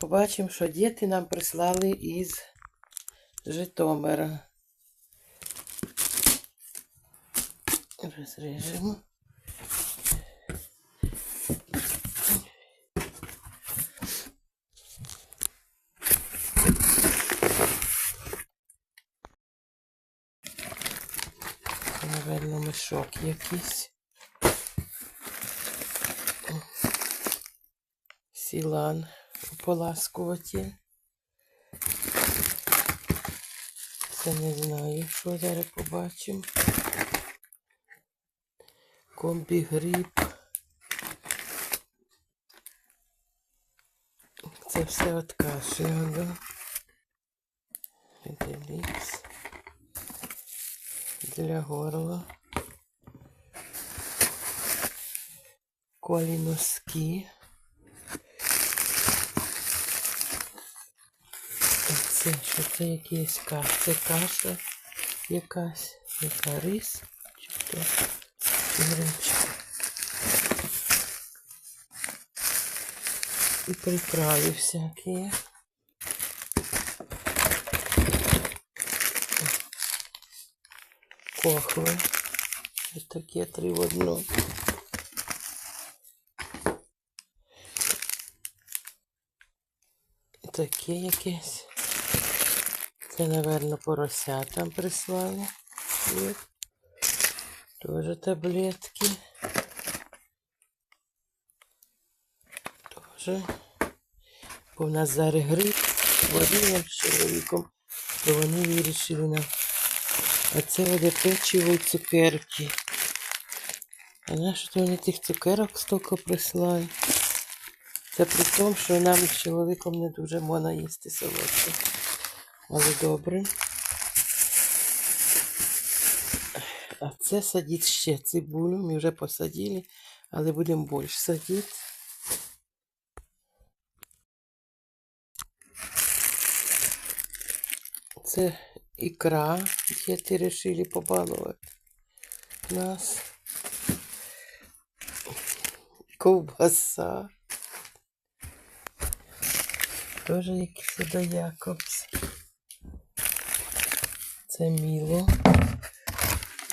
Побачимо, що діти нам прислали із Житомира. Розріжемо. Наверно, мішок якийсь. Сілан ополаскувати. Це не знаю, що зараз побачимо. Комбі гриб. Це все від каші, ага. Делікс. Для горла. Колі носки. Це що це якийсь каша? Це каша якась, яка рис чи? Чи гречка. І приправи всякі. Кохви. Ось такі три в одному. Таке якесь. Це, напевно, порося там прислали. Тоже таблетки. Тоже. Бо в нас зараз гриб, водієм з чоловіком, то вони вирішили нам. А це буде печиво і цукерки. А на що то вони тих цукерок стільки прислали? Це при тому, що нам з чоловіком не дуже можна їсти солодке. Але добре. А це садить ще цибулю. Ми вже посадили, але будемо більше садити. Це ікра, діти вирішили побалувати нас. Ковбаса. Тоже якийсь Якобс. Це міло.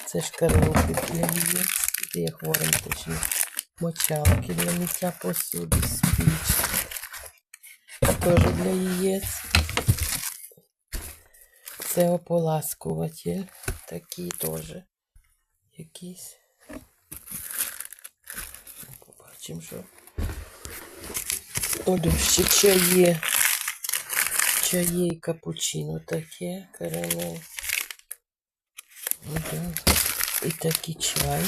Це шкарлупи для яєць. Де я хворим точно. Мочалки для миття посуди, спіч. Теж для яєць. Це ополаскуватель. Такий теж. Якийсь. Побачимо, що. О, ще чає. Чає і капучино таке, карамель. Ага. І такий чай.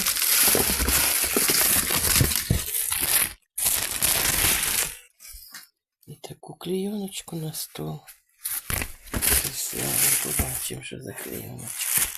І таку клейоночку на стол. Побачимо, що за клейоночка.